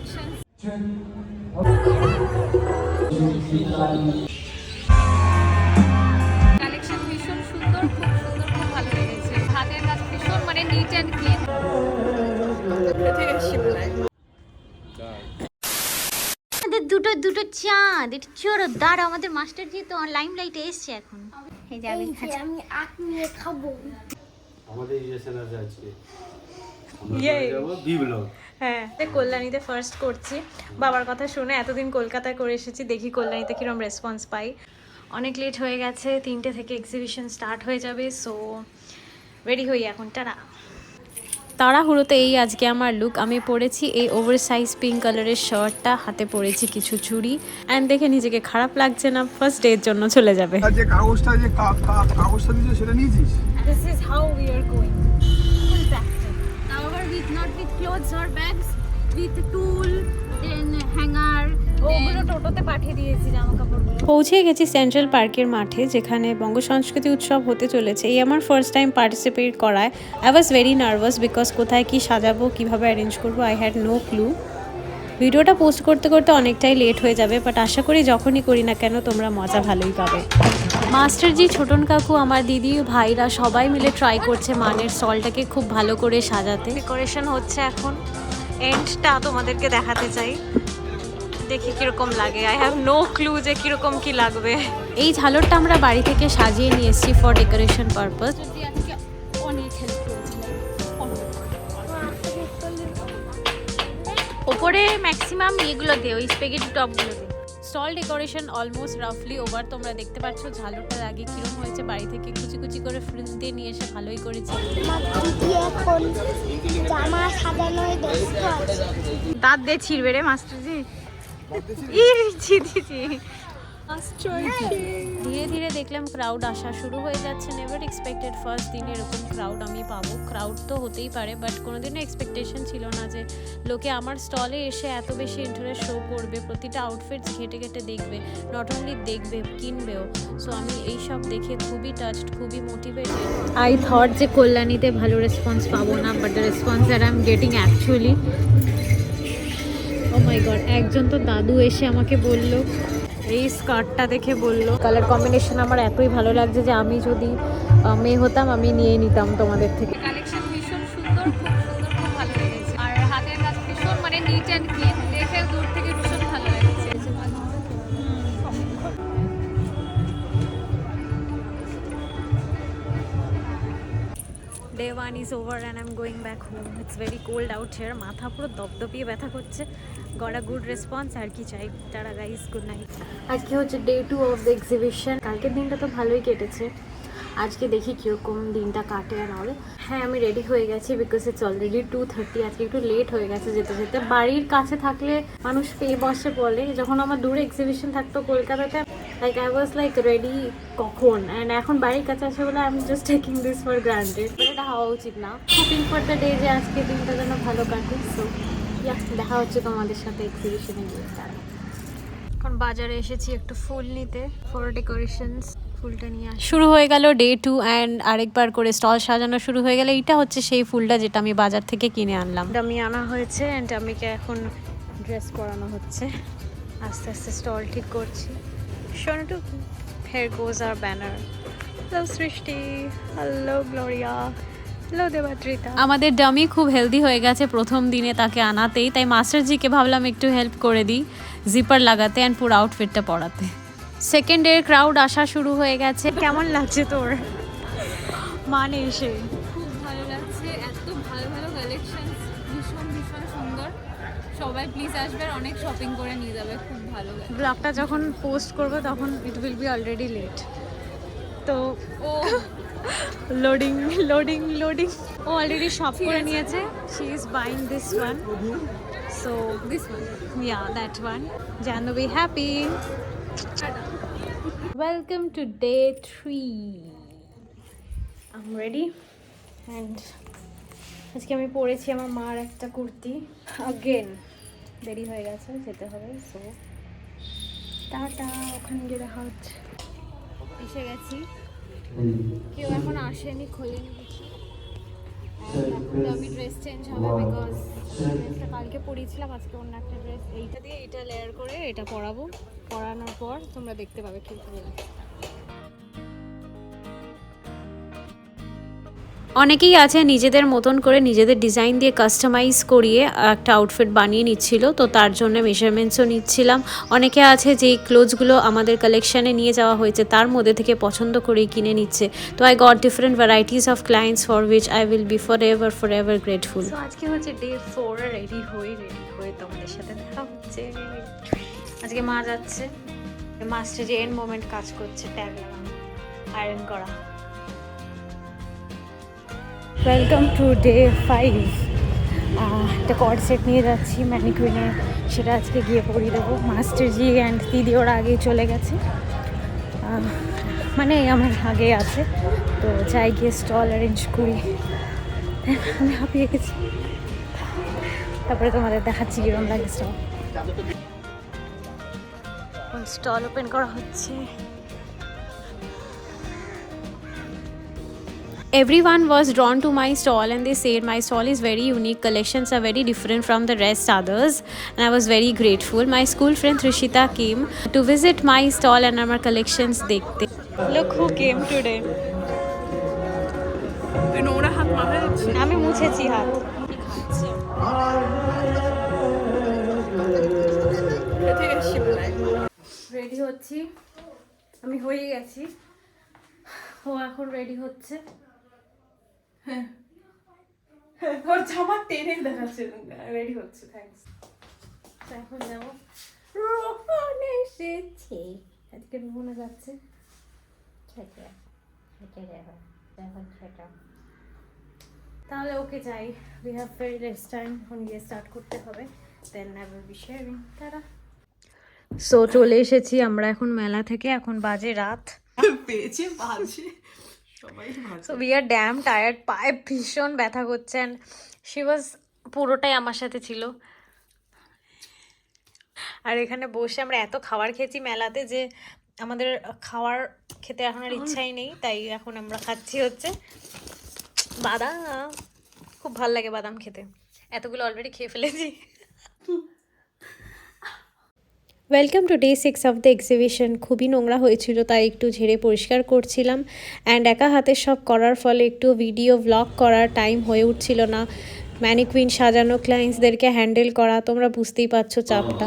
Collection collection ভীষণ সুন্দর খুব সুন্দর খুব ভালো লেগেছে। হাতের কাজ ভীষণ মানে নিট অ্যান্ড ক্লিন আমাদের দুটো দুটো চাঁদ এটা চোর দাঁড়া আমাদের মাস্টার জি তো লাইম লাইটে এসছে এখন। এই যে আমি আমি আখ নিয়ে খাব। আমাদের ইলেকশন আছে আজকে। আমরা যাব বি ব্লক হ্যাঁ। কল্যাণীতে ফার্স্ট করছি। বাবার কথা শুনে এতদিন কলকাতায় করে এসেছি দেখি কল্যাণীতে কিরম রেসপন্স পাই। অনেক লেট হয়ে গেছে তিনটে থেকে এক্সিবিশন স্টার্ট হয়ে যাবে সো রেডি হই এখন টানা তাড়াহুড়োতে এই আজকে আমার লুক আমি পরেছি এই ওভার সাইজ পিঙ্ক কালারের শার্টটা হাতে পরেছি কিছু চুড়ি অ্যান্ড দেখে নিজেকে খারাপ লাগছে না ফার্স্ট ডে এর জন্য চলে যাবে। আর যে কাগজটা যে কাগজটা দিয়েছে সেটা নিয়েছিস? This is how we are going full practice However, with not with clothes or bags, with tool, then hanger, ওগুলো টোটোতে পাঠিয়ে দিয়েছি জামা কাপড়গুলো পৌঁছে গেছি সেন্ট্রাল পার্কের মাঠে যেখানে বঙ্গ সংস্কৃতি উৎসব হতে চলেছে। এই আমার ফার্স্ট টাইম পার্টিসিপেট করায়। I was very nervous because কোথায় কি সাজাবো কীভাবে অ্যারেঞ্জ করব আই হ্যাড নো ক্লু ভিডিওটা পোস্ট করতে করতে অনেকটাই লেট হয়ে যাবে বাট আশা করি যখনই করি না কেন তোমরা মজা ভালোই পাবে। মাস্টারজি ছোটন কাকু আমার দিদি ভাইরা সবাই মিলে ট্রাই করছে মানের স্টলটাকে খুব ভালো করে সাজাতে। ডেকোরেশন হচ্ছে এখন। এন্ডটা তোমাদেরকে দেখাতে চাই। দেখি কীরকম লাগে। আই হ্যাভ নো ক্লু যে কীরকম কি লাগবে। এই ঝালরটা আমরা বাড়ি থেকে সাজিয়ে নিয়ে এসেছি ফর ডেকোরেশন পারপাস ওপরে ম্যাক্সিমাম এগুলো দিয়ে ওই স্পেগেটি টপগুলো দে। স্টল ডেকোরেশন অলমোস্ট রাফলি ওভার তোমরা দেখতে পাচ্ছ ঝালুটা আগে কিরম হয়েছে বাড়ি থেকে কুচি কুচি করে ফ্রিজ দিয়ে নিয়ে এসে ভালোই করেছে। আমার এখন জামা সাজানোয় দাঁত দিয়ে ছিড়বে। রে মাস্টারজি ই ছি ছি। ধীরে ধীরে দেখলাম ক্রাউড আসা শুরু হয়ে যাচ্ছে। নেভার এক্সপেক্টেড ফার্স্ট দিন এরকম ক্রাউড আমি পাবো। ক্রাউড তো হতেই পারে বাট কোনোদিনও এক্সপেকটেশন ছিল না যে লোকে আমার স্টলে এসে এত বেশি ইন্টারেস্ট শো করবে, প্রতিটা আউটফিটস ঘেটে ঘেটে দেখবে নট অনলি দেখবে, কিনবেও। সো আমি এই সব দেখে খুবই টাচড খুবই মোটিভেটেড আই থট যে কল্যাণীতে ভালো রেসপন্স পাবো না but the response that I am getting actually oh my god একজন তো দাদু এসে আমাকে বলল এই স্কার্টটা দেখে বলল। কালার কম্বিনেশন আমার এতই ভালো লাগছে যে আমি যদি মেয়ে হতাম, আমি নিয়ে নিতাম তোমাদের থেকে। কালেকশন ভীষণ সুন্দর, খুব সুন্দর, খুব ভালো লেগেছে। আর হাতের কাজ ভীষণ মানে নিট অ্যান্ড ক্লিন দেখে দূর day one is over and I going back home it's very cold out here মাথা পুরো দপদপিয়ে ব্যথা করছে। গড়া গুড রেসপন্স আর কি চাই? তারা গাইজ গুড নাইট আজকে হচ্ছে day two of the exhibition কালকের দিনটা তো ভালোই কেটেছে। আজকে দেখি কীরকম দিনটা কাটে আর অল হ্যাঁ আমি রেডি হয়ে গেছি because it's already two thirty আজকে একটু লেট হয়ে গেছে যেতে যেতে। বাড়ির কাছে থাকলে মানুষ পেয়ে বসে বলে। যখন আমার দূরে এক্সিবিশন থাকতো কলকাতাতে like I was like ready কখন? অ্যান্ড এখন বাড়ির কাছে আসে বলে I am just taking this for granted এটা হওয়া উচিত না। হোপিং ফর দ্য ডে যে আজকে দিনটা যেন ভালো কাটে সো দেখা হচ্ছে তোমাদের সাথে এক্সিবিশনে গিয়ে। তারা এখন বাজারে এসেছি একটু ফুল নিতে ফর ডেকোরেশনস ফুলটা নিয়ে শুরু হয়ে গেল ডে টু অ্যান্ড আরেকবার করে স্টল সাজানো শুরু হয়ে গেলে এইটা হচ্ছে সেই ফুলটা যেটা আমি বাজার থেকে কিনে আনলাম। ডামি আনা হয়েছে অ্যান্ড ডামিকে এখন ড্রেস পরানো হচ্ছে। আস্তে আস্তে স্টল ঠিক করছি। গোজ আর banner hello Srishti hello Gloria hello Debatrita আমাদের ডামি খুব হেলদি হয়ে গেছে প্রথম দিনে তাকে আনাতেই তাই মাস্টারজিকে ভাবলাম একটু হেল্প করে দিই জিপার লাগাতে অ্যান্ড পুরো আউটফিটটা পরাতে। সেকেন্ড ডের ক্রাউড আসা শুরু হয়ে গেছে। কেমন লাগছে তোর? মানে এসে। সবাই প্লিজ আসবে অনেক শপিং করে নিয়ে যাবে খুব ভালো লাগে। ব্লগটা যখন পোস্ট করব তখন it will be already late তো ও। লোডিং লোডিং লোডিং ও অলরেডি শপ করে নিয়েছে। She is buying this one so this one yeah that one Janvi happy welcome to day three I'm ready and আজকে আমি পরেছি আমার মার একটা কুর্তি। Again দেরি হয়ে গেছে যেতে হবে সো টাটা ওখানে গিয়ে দেখা হচ্ছে। এসে গেছি। কেউ এখন আসেনি খোলেনি তো আমি ড্রেস চেঞ্জ হবে বিকজ ড্রেসটা কালকে পরিয়েছিলাম আজকে অন্য একটা ড্রেস এইটা দিয়ে এটা লেয়ার করে এটা পরাবো। পরানোর পর তোমরা দেখতে পাবে কি অনেকেই আছে নিজেদের মতন করে নিজেদের ডিজাইন দিয়ে কাস্টমাইজ করিয়ে একটা আউটফিট বানিয়ে নিচ্ছিল, তো তার জন্য মেজারমেন্টসও নিচ্ছিলাম। অনেকে আছে যেই ক্লোথসগুলো আমাদের কালেকশানে নিয়ে যাওয়া হয়েছে, তার মধ্যে থেকে পছন্দ করেই কিনে নিচ্ছে। তো I got different varieties of clients for which I will be forever forever grateful আজকে হচ্ছে ডে ফোর রেডি হয়ে রেডি হয়ে তোমাদের সাথে দেখা হচ্ছে। আজকে মা যাচ্ছে। মাস্টার যে এন্ড মোমেন্ট কাজ করছে ট্যাগ আয়রন করা। ওয়েলকাম টু ডে ফাইভ একটা কর্ড সেট নিয়ে যাচ্ছি ম্যানিকুইনে সেটা আজকে গিয়ে পরিয়ে দেবো। মাস্টারজি অ্যান্ড দিদি ওরা আগেই চলে গেছে। মানে আমার আগে আছে। তো যাই গিয়ে স্টল অ্যারেঞ্জ করি। আমি হাঁপিয়ে গেছি। তারপরে তোমাদের দেখাচ্ছি কীরকম লাগে স্টল স্টল ওপেন করা হচ্ছে। Everyone was drawn to my stall and they said my stall is very unique collections are very different from the rest others and i was very grateful my school friend trishita came to visit my stall and our collections dekhte look who came today আমি মুছেছি হাত ready হচ্ছি আমি হয়ে গেছি ও এখন ready হচ্ছে ওর জামা টেনে দেখাচ্ছে। রেডি হচ্ছে থ্যাঙ্কস তো এখন যাব। রোহন এসেছে। আজকে রোহনে যাচ্ছে। তাহলে ওকে যাই। We have very less time এখন গিয়ে স্টার্ট করতে হবে। Then I will be sharing তারা। সো চলে এসেছি আমরা এখন মেলা থেকে। এখন বাজে রাত। পেয়েছে বাজে। So we are damn tired পায়ে ভীষণ ব্যথা করছে অ্যান্ড শি ওয়াজ পুরোটাই আমার সাথে ছিল। আর এখানে বসে আমরা এত খাবার খেয়েছি মেলাতে যে আমাদের খাওয়ার খেতে এখন আর ইচ্ছাই নেই, তাই এখন আমরা খাচ্ছি হচ্ছে বাদাম। খুব ভালো লাগে বাদাম খেতে। এতগুলো অলরেডি খেয়ে ফেলেছি। Welcome to day six of the exhibition খুবই নোংরা হয়েছিল, তাই একটু ঝেড়ে পরিষ্কার করছিলাম। অ্যান্ড একা হাতে সব করার ফলে একটু ভিডিও ব্লগ করার টাইম হয়ে উঠছিল না। ম্যানিকুইন সাজানো ক্লায়েন্টসদেরকে হ্যান্ডেল করা, তোমরা বুঝতেই পারছ চাপটা।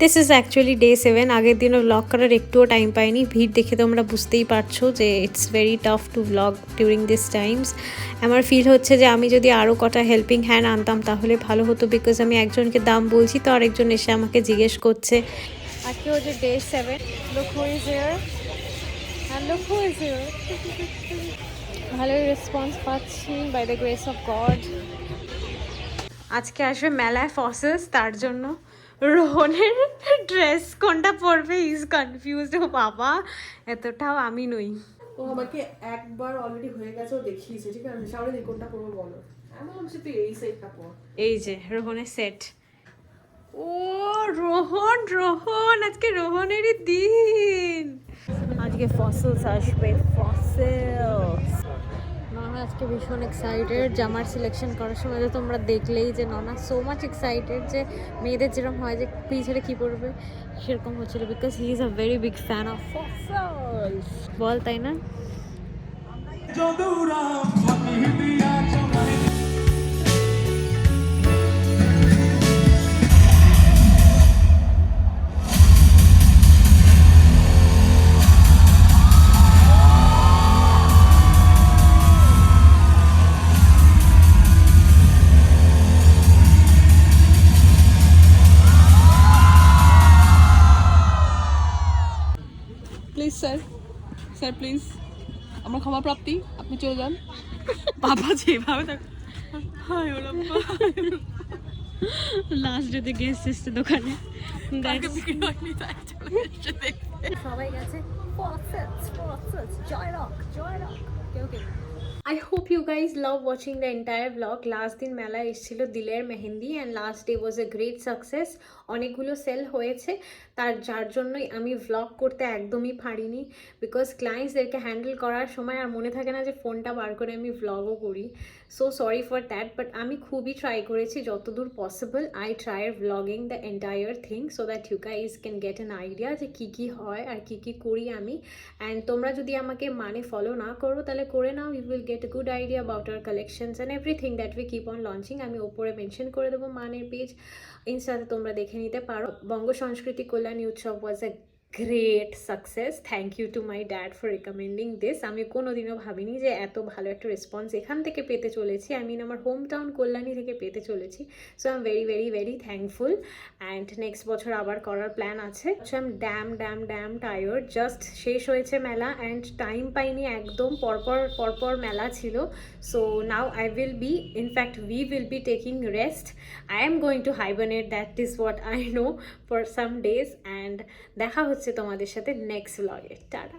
This is actually day seven আগের দিনও ব্লগ করার একটুও টাইম পাইনি। ভিড় দেখে তোমরা বুঝতেই পারছ যে it's very tough to vlog during this times আমার ফিল হচ্ছে যে আমি যদি আরও কটা হেল্পিং হ্যান্ড আনতাম তাহলে ভালো হতো বিকজ আমি একজনকে দাম বলছি তো আরেকজন এসে আমাকে জিজ্ঞেস করছে। আজকে হচ্ছে day seven look who is who is ভালোই রেসপন্স পাচ্ছি বাই অফ গড আজকে আসবে মেলায় ফসেস তার জন্য। রোহনের ড্রেস কোনটা পরবে ইজ কনফিউজড ও বাবা এতটাও আমি নই। ও আমাকে একবার অলরেডি হয়ে গেছে ও দেখিয়েছে ঠিক আছে? সামনে দিক কোনটা করব বলো। আমি বলছি তুই এই সেটটা পর এই যে রোহনের সেট ও রোহন রোহন আজকে রোহনেরই দিন। আজকে ফসলস আসবে ফসলস ননা আজকে ভীষণ এক্সাইটেড জামার সিলেকশন করার সময় তো তোমরা দেখলেই যে ননা সো মাচ এক্সাইটেড যে মেয়েদের যেরকম হয় যে পিছনে কী পড়বে সেরকম হচ্ছিল because he is a very big fan of বল, তাই না? স্যার প্লিজ আমার ক্ষমা প্রাপ্তি আপনি চলে যান। বাবা যেভাবে ভাবে হায় ওরা লাস্ট ডেতে গেস্ট এসছে দোকানে। সবাই গেছে। ফসেটস ফসেটস জয় রক জয় রক কেউ কেউ I hope you guys love watching the entire vlog last দিন মেলা এসেছিল দিলের mehndi and last day was a great success অনেকগুলো সেল হয়েছে। তার, যার জন্যই আমি ভ্লগ করতে একদমই পারিনি। বিকজ ক্লায়েন্টসদেরকে হ্যান্ডেল করার সময় আর মনে থাকে না যে ফোনটা বার করে আমি ভ্লগও করি। So sorry for that but আমি খুবই ট্রাই করেছি যতদূর possible I try vlogging the entire thing so that you guys can get an idea যে কী কী হয় আর কী কী করি আমি। অ্যান্ড তোমরা যদি আমাকে মানে ফলো না করো, তাহলে করে নাও। You will get a good idea about our collections and everything that we keep on launching আমি ওপরে মেনশন করে দেবো মানের পেজ ইনস্টাতে তোমরা দেখে নিতে পারো। Banga Sanskriti Kalyani Utsav was a great success thank you to my dad for recommending this আমি কোনো দিনও ভাবিনি যে এত ভালো একটা রেসপন্স এখান থেকে পেতে চলেছি। আই মিন আমার হোম টাউন কল্যাণী থেকে পেতে চলেছি। So I am very very very thankful and next বছর আবার করার প্ল্যান আছে। So I am damn damn damn tired just শেষ হয়েছে মেলা অ্যান্ড টাইম পাইনি, একদম পরপর পরপর মেলা ছিল। So now I will be in fact we will be taking rest I am going to hibernate that is what I know for some days and দেখা হচ্ছে তোমাদের সাথে নেক্সট ব্লগে টাটা।